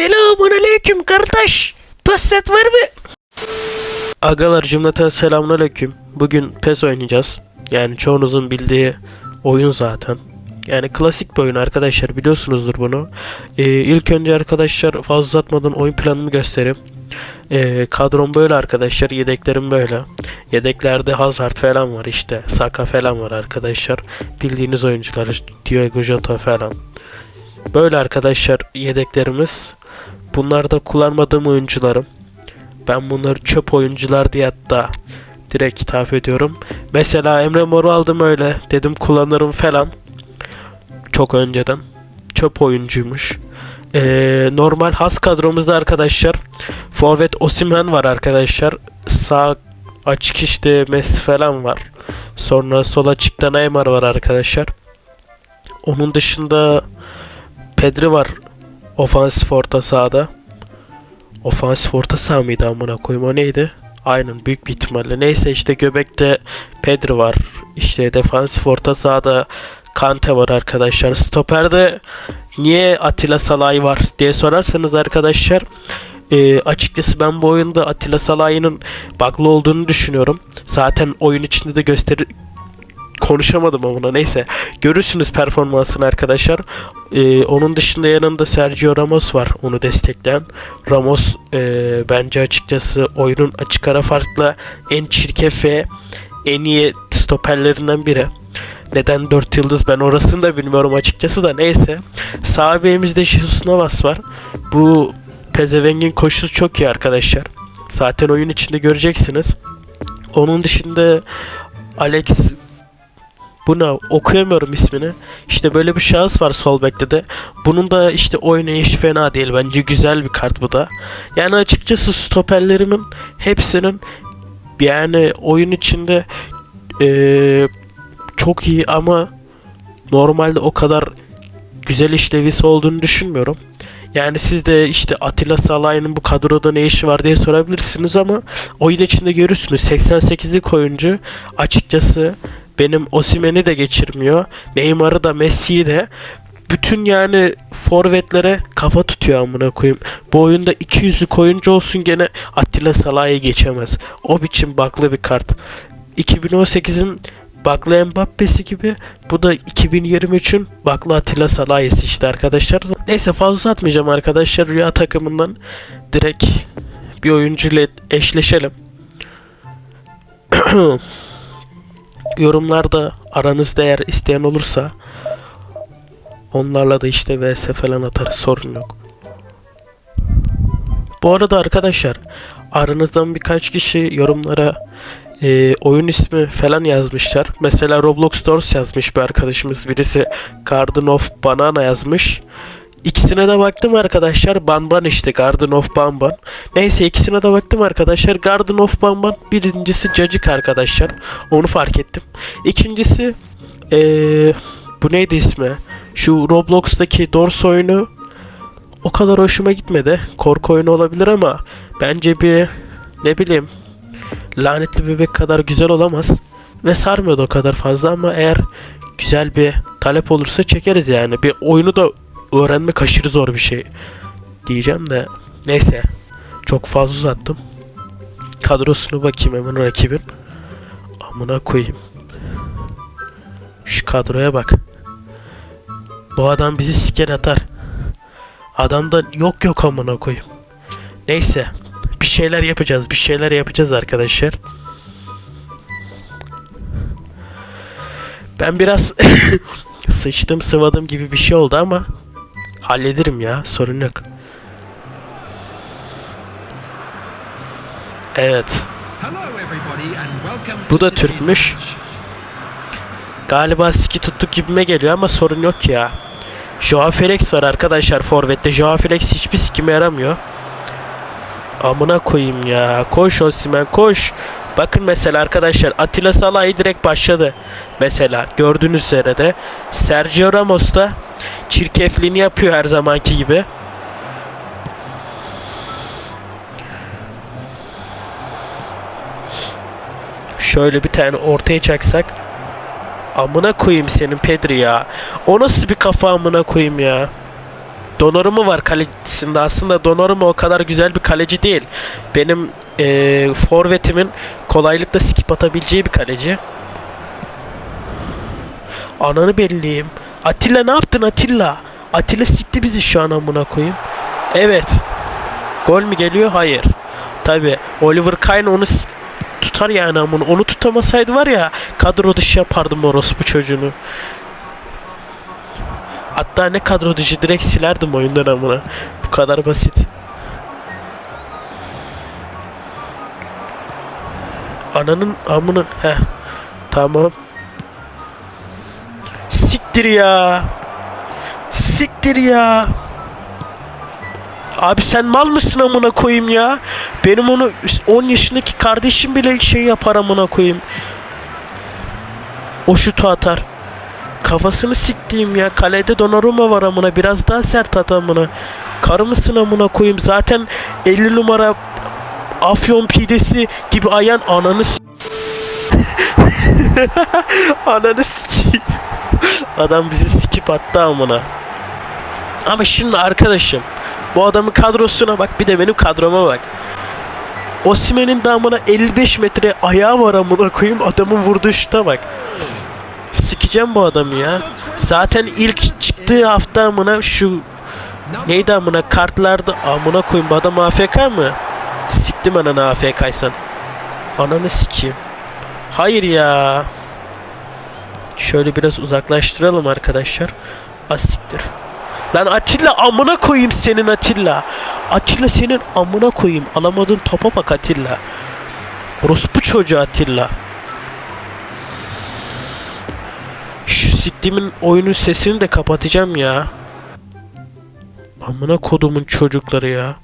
Selamun aleyküm kardeş. Pusset var mı? Agalar cümleten selamun aleyküm. Bugün PES oynayacağız. Yani çoğunuzun bildiği oyun zaten. Yani klasik bir oyun arkadaşlar biliyorsunuzdur bunu. Ee, ilk önce arkadaşlar fazla uzatmadan oyun planımı göstereyim. Ee, kadrom böyle arkadaşlar. Yedeklerim böyle. Yedeklerde Hazard falan var işte. Saka falan var arkadaşlar. Bildiğiniz oyuncular. Diego Jota falan. Böyle arkadaşlar yedeklerimiz. Bunlar da kullanmadığım oyuncularım. Ben bunları çöp oyuncular diye hatta direkt hitap ediyorum. Mesela Emre Mor'u aldım öyle. Dedim kullanırım falan. Çok önceden. Çöp oyuncuymuş. Ee, normal has kadromuzda arkadaşlar. Forvet Osimhen var arkadaşlar. Sağ açık işte Messi falan var. Sonra sol açıkta Neymar var arkadaşlar. Onun dışında Pedri var ofansif orta sahada. Ofansif orta saha mıydı amına koyayım o neydi? Aynen büyük bir ihtimalle. Neyse işte göbekte Pedri var. İşte defansif orta sahada Kante var arkadaşlar. Stoperde niye Atilla Salay var diye sorarsanız arkadaşlar e, açıkçası ben bu oyunda Atilla Salay'ın bug'lı olduğunu düşünüyorum. Zaten oyun içinde de gösteri konuşamadım ama neyse. Görürsünüz performansını arkadaşlar. Ee, onun dışında yanında Sergio Ramos var onu destekleyen. Ramos e, bence açıkçası oyunun açık ara farkla en çirkef ve en iyi stoperlerinden biri. Neden 4 yıldız ben orasını da bilmiyorum açıkçası da neyse. Sağ beğimizde Jesus Navas var. Bu Pezeveng'in koşusu çok iyi arkadaşlar. Zaten oyun içinde göreceksiniz. Onun dışında Alex bu ne? Okuyamıyorum ismini. İşte böyle bir şahıs var sol bekte de. Bunun da işte oynayışı fena değil. Bence güzel bir kart bu da. Yani açıkçası stoperlerimin hepsinin yani oyun içinde eee, çok iyi ama normalde o kadar güzel işlevisi olduğunu düşünmüyorum. Yani siz de işte Atilla Salay'ın bu kadroda ne işi var diye sorabilirsiniz ama oyun içinde görürsünüz 88'lik oyuncu açıkçası benim Osimhen'i de geçirmiyor. Neymar'ı da Messi'yi de bütün yani forvetlere kafa tutuyor amına koyayım. Bu oyunda 200'lük oyuncu olsun gene Attila Salah'ı geçemez. O biçim baklı bir kart. 2018'in baklı Mbappe'si gibi bu da 2023'ün baklı Attila Salah'ısı işte arkadaşlar. Neyse fazla atmayacağım arkadaşlar. Rüya takımından direkt bir oyuncu ile eşleşelim. yorumlarda aranızda eğer isteyen olursa onlarla da işte vs falan atarız sorun yok. Bu arada arkadaşlar aranızdan birkaç kişi yorumlara e, oyun ismi falan yazmışlar. Mesela Roblox Stores yazmış bir arkadaşımız. Birisi Garden of Banana yazmış. İkisine de baktım arkadaşlar. Banban işte Garden of Banban. Neyse ikisine de baktım arkadaşlar. Garden of Banban birincisi cacık arkadaşlar. Onu fark ettim. İkincisi eee, bu neydi ismi? Şu Roblox'taki Dors oyunu o kadar hoşuma gitmedi. Korku oyunu olabilir ama bence bir ne bileyim lanetli bebek kadar güzel olamaz. Ve sarmıyordu o kadar fazla ama eğer güzel bir talep olursa çekeriz yani. Bir oyunu da öğrenmek aşırı zor bir şey diyeceğim de neyse çok fazla uzattım. Kadrosunu bakayım hemen rakibin. Amına koyayım. Şu kadroya bak. Bu adam bizi siker atar. Adamda yok yok amına koyayım. Neyse. Bir şeyler yapacağız. Bir şeyler yapacağız arkadaşlar. Ben biraz sıçtım sıvadım gibi bir şey oldu ama hallederim ya sorun yok. Evet. Bu da Türkmüş. Galiba siki tuttuk gibime geliyor ama sorun yok ya. Joao Felix var arkadaşlar forvette. Joao Felix hiçbir sikime yaramıyor. Amına koyayım ya. Koş Osimhen koş. Bakın mesela arkadaşlar Atilla Salah'ı direkt başladı. Mesela gördüğünüz üzere de Sergio Ramos da çirkefliğini yapıyor her zamanki gibi. Şöyle bir tane ortaya çaksak. Amına koyayım senin Pedri ya. O nasıl bir kafa amına koyayım ya. Donorumu var kalecisinde. Aslında Donorumu o kadar güzel bir kaleci değil. Benim eee forvetimin kolaylıkla skip atabileceği bir kaleci. Ananı belliyim. Atilla ne yaptın Atilla? Atilla sikti bizi şu an amına koyayım. Evet. Gol mü geliyor? Hayır. Tabi Oliver Kahn onu tutar yani amına. Onu tutamasaydı var ya kadro dışı yapardım orospu çocuğunu. Hatta ne kadro dışı direkt silerdim oyundan amına. Bu kadar basit. Ananın amını heh. Tamam. Siktir ya. Siktir ya. Abi sen mal mısın amına koyayım ya? Benim onu 10 yaşındaki kardeşim bile şey yapar amına koyayım. O şutu atar. Kafasını siktiğim ya. Kalede Donnarumma var amına. Biraz daha sert at amına. Karı mısın amına koyayım? Zaten 50 numara Afyon pidesi gibi ayan ananı s- Ananı sikeyim. Adam bizi sikip attı amına. Ama şimdi arkadaşım bu adamın kadrosuna bak bir de benim kadroma bak. Osimhen'in damına 55 metre ayağı var amına koyayım adamın vurduğu şuta bak. Sikeceğim bu adamı ya. Zaten ilk çıktığı hafta amına şu neydi amına kartlarda amına koyayım bu adam AFK mı? Siktim ananı AFK'ysan. Ananı sikeyim. Hayır ya. Şöyle biraz uzaklaştıralım arkadaşlar. Asiktir. Lan Atilla amına koyayım senin Atilla. Atilla senin amına koyayım. Alamadığın topa bak Atilla. Orospu çocuğu Atilla. Şu siktimin oyunun sesini de kapatacağım ya. Amına kodumun çocukları ya.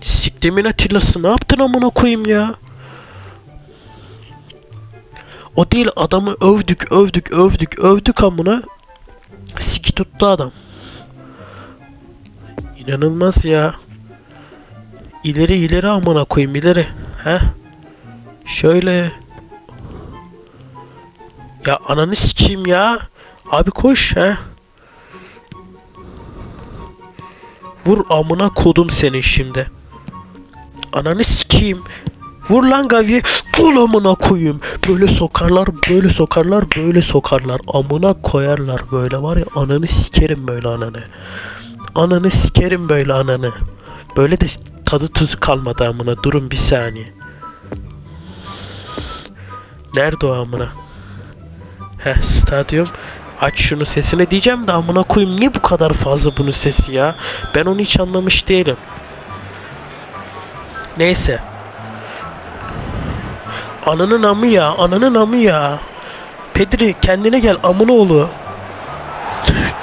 Siktimin Atilla'sı ne yaptın amına koyayım ya? O değil adamı övdük övdük övdük övdük amına. Siki tuttu adam. İnanılmaz ya. İleri ileri amına koyayım ileri. He? Şöyle. Ya ananı sikeyim ya. Abi koş he. Vur amına kodum senin şimdi. Ananı sikeyim. Vur lan Gavi. Vur amına koyayım. Böyle sokarlar, böyle sokarlar, böyle sokarlar. Amına koyarlar böyle var ya ananı sikerim böyle ananı. Ananı sikerim böyle ananı. Böyle de tadı tuzu kalmadı amına. Durun bir saniye. Nerede o amına? Heh stadyum. Aç şunu sesini diyeceğim de amına koyayım niye bu kadar fazla bunun sesi ya? Ben onu hiç anlamış değilim. Neyse. Ananın amı ya, ananın amı ya. Pedri kendine gel amına oğlu.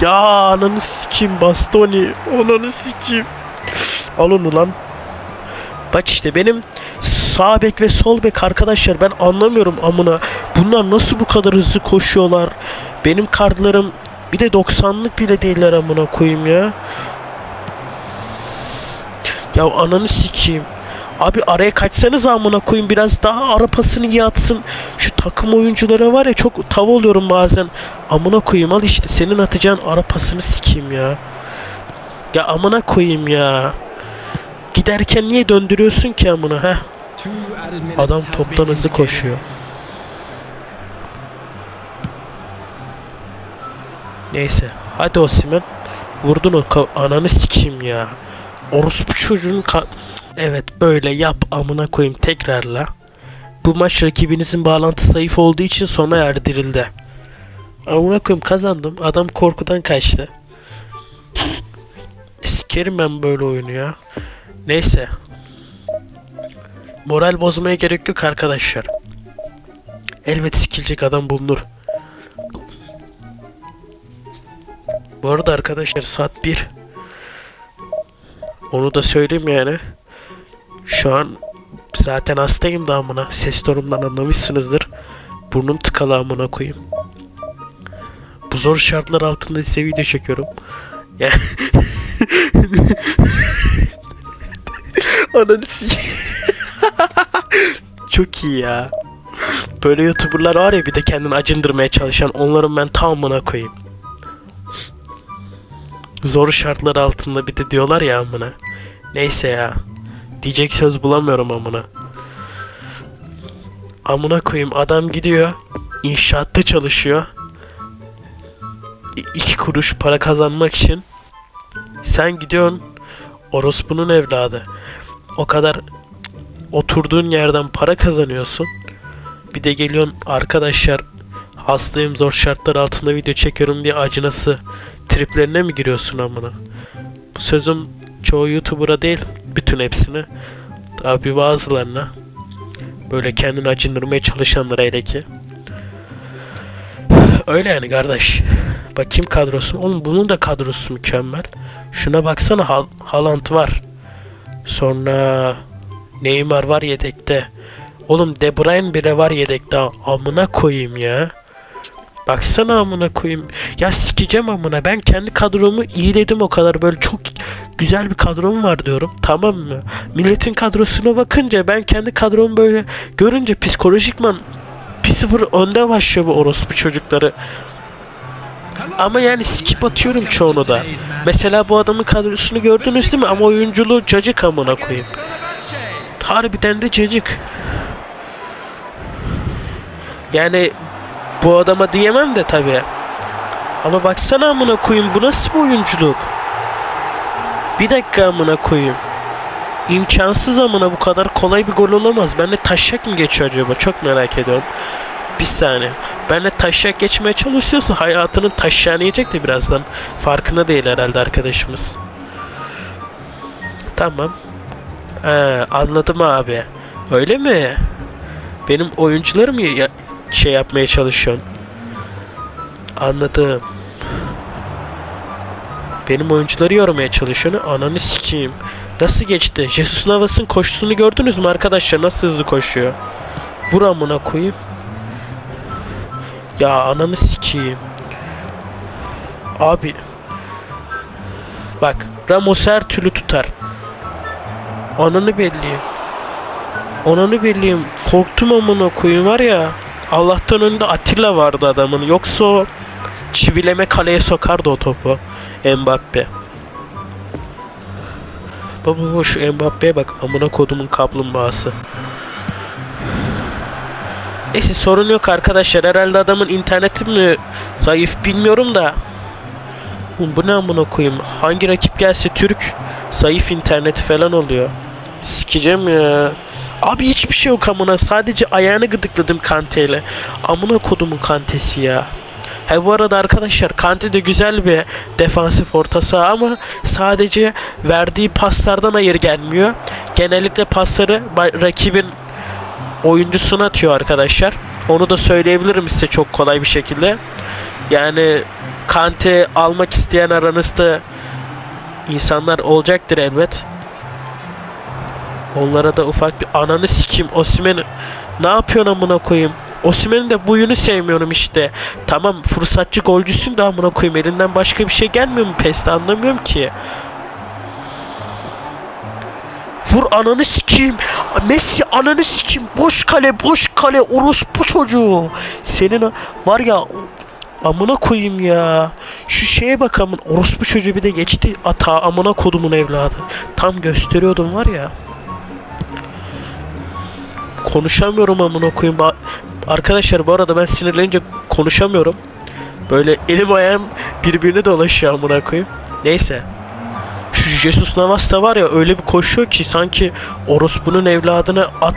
ya ananı sikeyim bastoni. Ananı sikeyim. Al onu lan. Bak işte benim sağ bek ve sol bek arkadaşlar ben anlamıyorum amına. Bunlar nasıl bu kadar hızlı koşuyorlar? Benim kartlarım bir de 90'lık bile değiller amına koyayım ya. Ya ananı sikeyim. Abi araya kaçsanız amına koyayım biraz daha ara pasını iyi atsın. Şu takım oyuncuları var ya çok tav oluyorum bazen. Amına koyayım al işte senin atacağın ara pasını sikeyim ya. Ya amına koyayım ya. Giderken niye döndürüyorsun ki amına ha? Adam toptan hızlı koşuyor. Neyse. Hadi Osimhen. Vurdun o ananı sikeyim ya. Orospu çocuğun ka- böyle yap amına koyayım tekrarla. Bu maç rakibinizin bağlantı zayıf olduğu için sona erdirildi. Amına koyayım kazandım. Adam korkudan kaçtı. Sikerim ben böyle oyunu ya. Neyse. Moral bozmaya gerek yok arkadaşlar. Elbet sikilecek adam bulunur. Bu arada arkadaşlar saat 1. Onu da söyleyeyim yani. Şu an zaten hastayım da amına. Ses tonumdan anlamışsınızdır. Burnum tıkalı amına koyayım. Bu zor şartlar altında size video çekiyorum. Ya. Ananı sikeyim. Çok iyi ya. Böyle youtuberlar var ya bir de kendini acındırmaya çalışan onların ben tamamına koyayım. Zor şartlar altında bir de diyorlar ya amına. Neyse ya. Diyecek söz bulamıyorum amına. Amına koyayım adam gidiyor. inşaatta çalışıyor. İ- iki kuruş para kazanmak için. Sen gidiyorsun orospunun evladı. O kadar oturduğun yerden para kazanıyorsun. Bir de geliyorsun arkadaşlar hastayım zor şartlar altında video çekiyorum diye acınası triplerine mi giriyorsun amına? Bu sözüm çoğu YouTuber'a değil bütün hepsine. Tabi bazılarına. Böyle kendini acındırmaya çalışanlara hele ki. Öyle yani kardeş. Bak kim kadrosu? Oğlum bunun da kadrosu mükemmel. Şuna baksana Hal Haaland var. Sonra Neymar var yedekte. Oğlum De Bruyne bile var yedekte. Amına koyayım ya. Baksana amına koyayım. Ya sikeceğim amına. Ben kendi kadromu iyiledim o kadar. Böyle çok güzel bir kadrom var diyorum. Tamam mı? Milletin kadrosuna bakınca ben kendi kadromu böyle görünce psikolojikman 1-0 önde başlıyor bu orospu çocukları. Ama yani skip atıyorum çoğunu da. Mesela bu adamın kadrosunu gördünüz değil mi? Ama oyunculuğu cacık amına koyayım. Harbiden de cacık. Yani bu adama diyemem de tabii. Ama baksana amına koyayım bu nasıl bir oyunculuk? Bir dakika amına koyayım. İmkansız amına bu kadar kolay bir gol olamaz. Benle taşak mı geçiyor acaba? Çok merak ediyorum. Bir saniye. Benle taşak geçmeye çalışıyorsa hayatının taşağını yiyecek de birazdan. Farkında değil herhalde arkadaşımız. Tamam. He, anladım abi. Öyle mi? Benim oyuncularım ya şey yapmaya çalışıyorsun. Anladım. Benim oyuncuları yormaya çalışıyorsun. Ananı sikeyim. Nasıl geçti? Jesus Navas'ın koşusunu gördünüz mü arkadaşlar? Nasıl hızlı koşuyor? Vur amına koyayım. Ya ananı sikeyim. Abi. Bak Ramos her türlü tutar. Ananı belliyim. Ananı belliyim. Korktum amına koyayım var ya. Allah'tan önünde Atilla vardı adamın. Yoksa o çivileme kaleye sokardı o topu. Mbappe. Baba şu Mbappe'ye bak amına kodumun kaplumbağası. Neyse sorun yok arkadaşlar. Herhalde adamın interneti mi zayıf bilmiyorum da. Oğlum bu ne amına koyayım? Hangi rakip gelse Türk zayıf interneti falan oluyor. Sikeceğim ya. Abi hiçbir şey yok amına. Sadece ayağını gıdıkladım kanteyle. Amına kodumun kantesi ya. He bu arada arkadaşlar Kante de güzel bir defansif orta saha ama sadece verdiği paslardan hayır gelmiyor. Genellikle pasları rakibin oyuncusuna atıyor arkadaşlar. Onu da söyleyebilirim size çok kolay bir şekilde. Yani Kante almak isteyen aranızda insanlar olacaktır elbet. Onlara da ufak bir ananı sikeyim. Osimhen ne yapıyorsun amına koyayım? Osimhen'in de buyunu sevmiyorum işte. Tamam fırsatçı golcüsün de amına koyayım. Elinden başka bir şey gelmiyor mu PES'te anlamıyorum ki. Vur ananı sikeyim. Messi ananı sikeyim. Boş kale boş kale orospu çocuğu. Senin o- var ya amına koyayım ya. Şu şeye bak amın orospu çocuğu bir de geçti. Ata amına kodumun evladı. Tam gösteriyordum var ya. Konuşamıyorum amına koyayım. Arkadaşlar bu arada ben sinirlenince konuşamıyorum. Böyle elim ayağım birbirine dolaşıyor amına koyayım. Neyse. Şu Jesus Navas da var ya öyle bir koşuyor ki sanki orospunun evladını at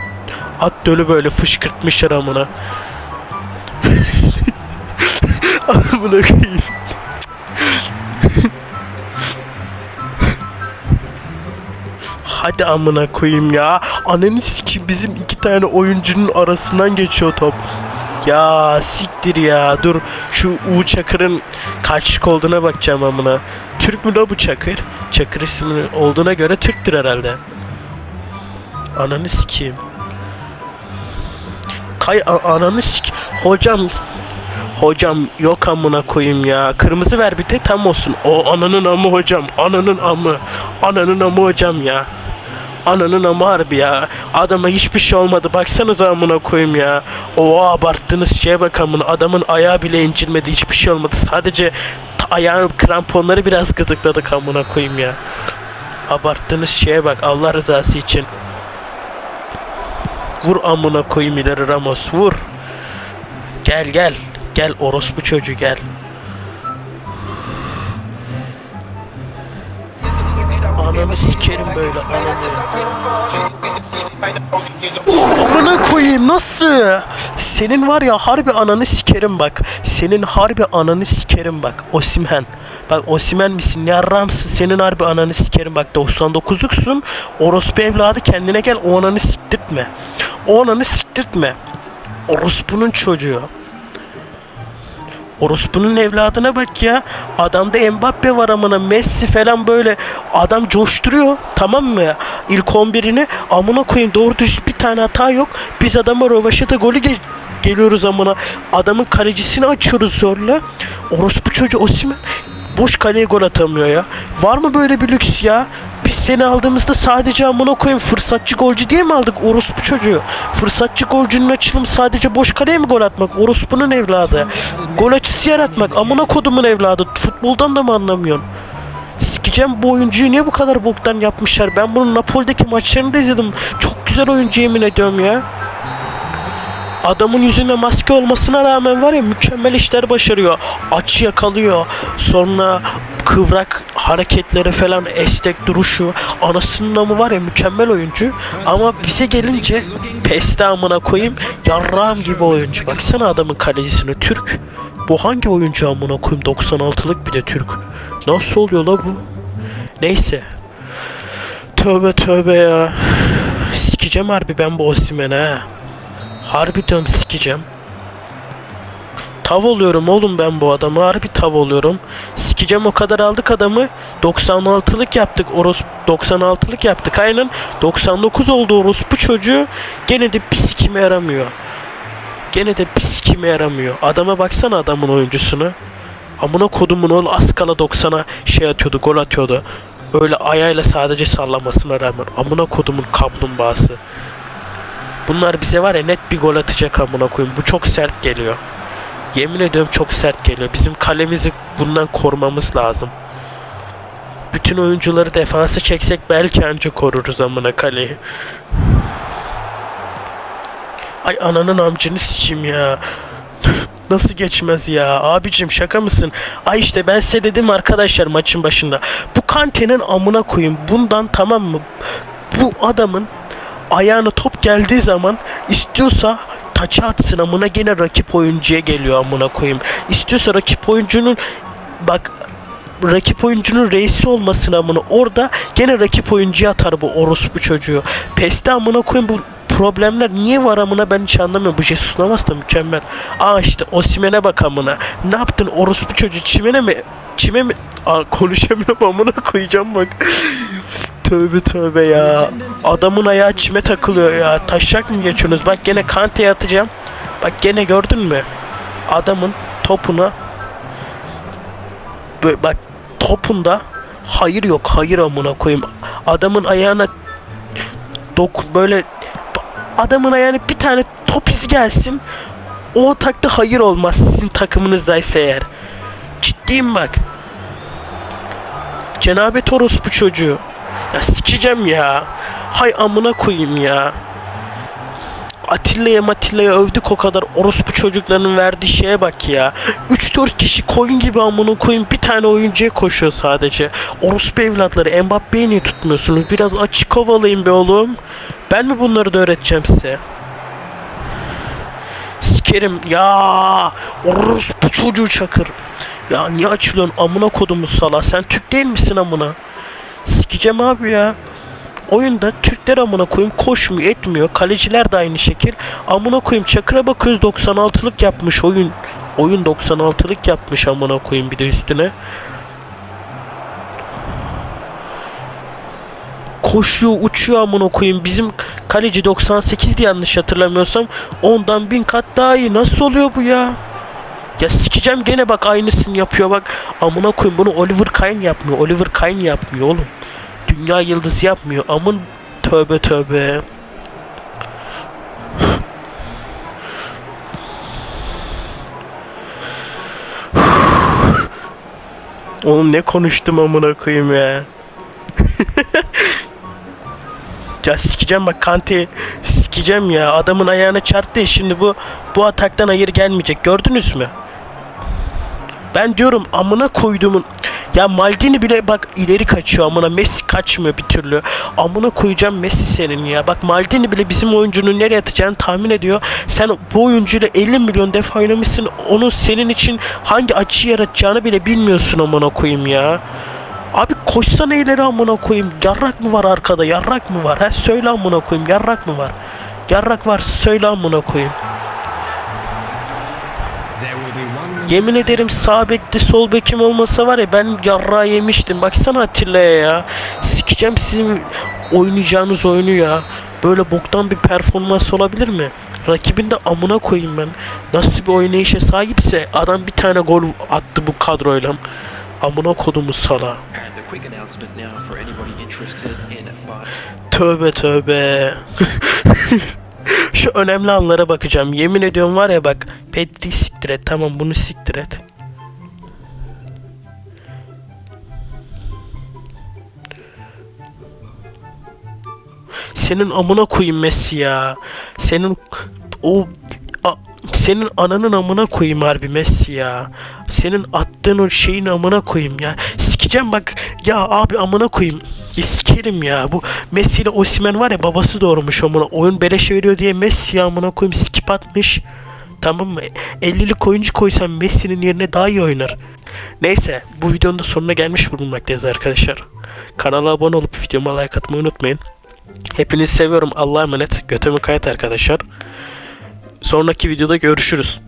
at dölü böyle fışkırtmışlar amına. amına koyayım. Hadi amına koyayım ya. Ananı sikeyim bizim iki tane oyuncunun arasından geçiyor top. Ya siktir ya. Dur şu U Çakır'ın kaçlık olduğuna bakacağım amına. Türk mü la bu Çakır? Çakır ismi olduğuna göre Türktür herhalde. Ananı sikeyim. Kay ananı sik. Hocam Hocam yok amına koyayım ya. Kırmızı ver bir de tam olsun. O ananın amı hocam. Ananın amı. Ananın amı hocam ya. Ananın amı harbi ya. Adama hiçbir şey olmadı. Baksanıza amına koyayım ya. O abarttığınız şeye bak amına. Adamın ayağı bile incilmedi. Hiçbir şey olmadı. Sadece ayağın kramponları biraz gıdıkladık amına koyayım ya. Abarttığınız şeye bak Allah rızası için. Vur amına koyayım ileri Ramos vur. Gel gel. Gel orospu çocuğu gel. Ananı sikerim böyle ananı. Amına koyayım nasıl? Senin var ya harbi ananı sikerim bak. Senin harbi ananı sikerim bak. Osimhen. Bak Osimhen misin? Ne Ramsın? Senin harbi ananı sikerim bak. 99'luksun. Orospu evladı kendine gel. O ananı siktirtme. O ananı siktirtme. Orospu'nun çocuğu. Orospu'nun evladına bak ya. Adamda Mbappe var amına Messi falan böyle adam coşturuyor tamam mı? İlk 11'ini amına koyayım doğru düz bir tane hata yok. Biz adama rövaşata golü ge- geliyoruz amına. Adamın kalecisini açıyoruz zorla. Orospu çocuğu Osimhen boş kaleye gol atamıyor ya. Var mı böyle bir lüks ya? Seni aldığımızda sadece amına koyayım fırsatçı golcü diye mi aldık orospu çocuğu? Fırsatçı golcünün açılımı sadece boş kaleye mi gol atmak? Orospunun evladı. Gol açısı yaratmak. Amına kodumun evladı. Futboldan da mı anlamıyorsun? Sikeceğim bu oyuncuyu niye bu kadar boktan yapmışlar? Ben bunun Napoli'deki maçlarını da izledim. Çok güzel oyuncu yemin ediyorum ya. Adamın yüzünde maske olmasına rağmen var ya mükemmel işler başarıyor. Açı yakalıyor. Sonra kıvrak hareketleri falan esnek duruşu. Anasının namı var ya mükemmel oyuncu. Ama bize gelince peste amına koyayım yarrağım gibi oyuncu. Baksana adamın kalecisine Türk. Bu hangi oyuncu amına koyayım 96'lık bir de Türk. Nasıl oluyor la bu? Neyse. Tövbe tövbe ya. Sikeceğim harbi ben bu Osimhen'e ha. Harbi diyorum sikeceğim. Tav oluyorum oğlum ben bu adamı. Harbi tav oluyorum. Sikeceğim o kadar aldık adamı. 96'lık yaptık. Oros 96'lık yaptık. Aynen 99 oldu orospu çocuğu. Gene de bir sikime yaramıyor. Gene de bir sikime yaramıyor. Adama baksana adamın oyuncusunu. Amına kodumun oğlu az kala 90'a şey atıyordu, gol atıyordu. Öyle ayağıyla sadece sallamasına rağmen. Amına kodumun kaplumbağası. Bunlar bize var ya net bir gol atacak amına koyayım. Bu çok sert geliyor. Yemin ediyorum çok sert geliyor. Bizim kalemizi bundan korumamız lazım. Bütün oyuncuları defansa çeksek belki anca koruruz amına kaleyi. Ay ananın amcını sıçayım ya. Nasıl geçmez ya? Abicim şaka mısın? Ay işte ben size dedim arkadaşlar maçın başında. Bu Kante'nin amına koyayım. Bundan tamam mı? Bu adamın ayağına top geldiği zaman istiyorsa taça atsın amına gene rakip oyuncuya geliyor amına koyayım. İstiyorsa rakip oyuncunun bak rakip oyuncunun reisi olmasın amına orada gene rakip oyuncuya atar bu orospu çocuğu. Peste amına koyayım bu problemler niye var amına ben hiç anlamıyorum. Bu Jesus Navas da mükemmel. Aa işte Osimhen'e bak amına. Ne yaptın orospu çocuğu çimene mi? Çime mi? Aa konuşamıyorum amına koyacağım bak. Tövbe tövbe ya. Adamın ayağı çime takılıyor ya. Taşak mı geçiyorsunuz? Bak gene Kante'ye atacağım. Bak gene gördün mü? Adamın topuna Bö- bak topunda hayır yok. Hayır amına koyayım. Adamın ayağına dok böyle adamın ayağına bir tane top izi gelsin. O takta hayır olmaz sizin takımınızdaysa eğer. Ciddiyim bak. Cenabet orospu çocuğu. Ya sikeceğim ya. Hay amına koyayım ya. Atilla'ya Matilla'ya övdük o kadar orospu çocuklarının verdiği şeye bak ya. 3-4 kişi koyun gibi amına koyun bir tane oyuncuya koşuyor sadece. Orospu evlatları Mbappe'yi niye tutmuyorsunuz? Biraz açık havalayın be oğlum. Ben mi bunları da öğreteceğim size? Sikerim ya. Orospu çocuğu çakır. Ya niye açılıyorsun amına kodumu sala? Sen Türk değil misin amına? Sikeceğim abi ya. Oyunda Türkler amına koyayım koşmuyor etmiyor. Kaleciler de aynı şekil. Amına koyayım Çakır'a bakıyoruz 96'lık yapmış oyun. Oyun 96'lık yapmış amına koyayım bir de üstüne. Koşuyor uçuyor amına koyayım. Bizim kaleci 98'di yanlış hatırlamıyorsam. Ondan bin kat daha iyi. Nasıl oluyor bu ya? Ya sikeceğim gene bak aynısını yapıyor bak. Amına koyayım bunu Oliver Kahn yapmıyor. Oliver Kahn yapmıyor oğlum. Dünya yıldızı yapmıyor. Amın tövbe tövbe. Oğlum ne konuştum amına koyayım ya. ya sikeceğim bak Kante sikeceğim ya adamın ayağına çarptı şimdi bu bu ataktan hayır gelmeyecek gördünüz mü? Ben diyorum amına koyduğumun ya Maldini bile bak ileri kaçıyor amına Messi kaçmıyor bir türlü. Amına koyacağım Messi senin ya. Bak Maldini bile bizim oyuncunun nereye atacağını tahmin ediyor. Sen bu oyuncuyla 50 milyon defa oynamışsın. Onun senin için hangi açı yaratacağını bile bilmiyorsun amına koyayım ya. Abi koşsana ileri amına koyayım. Yarrak mı var arkada? Yarrak mı var? Ha söyle amına koyayım. Yarrak mı var? Yarrak varsa söyle amına koyayım. Yemin ederim sağ bekli sol bekim olmasa var ya ben yarrağı yemiştim. Baksana Atilla'ya ya. Sikeceğim sizin oynayacağınız oyunu ya. Böyle boktan bir performans olabilir mi? Rakibin de amına koyayım ben. Nasıl bir oynayışa sahipse adam bir tane gol attı bu kadroyla. Amına kodumu sala. Tövbe tövbe. Şu önemli anlara bakacağım. Yemin ediyorum var ya bak. Pedri siktir et. Tamam bunu siktir et. Senin amına koyayım Messi ya. Senin o a- senin ananın amına koyayım harbi Messi ya. Senin attığın o şeyin amına koyayım ya. Sikeceğim bak ya abi amına koyayım. Sikerim ya. Bu Messi ile Osimhen var ya babası doğurmuş amına. Oyun beleşe veriyor diye Messi amına koyayım skip atmış. Tamam mı? 50'lik oyuncu koysam Messi'nin yerine daha iyi oynar. Neyse bu videonun da sonuna gelmiş bulunmaktayız arkadaşlar. Kanala abone olup videoma like atmayı unutmayın. Hepinizi seviyorum. Allah'a emanet. Götümü kayıt arkadaşlar. Sonraki videoda görüşürüz.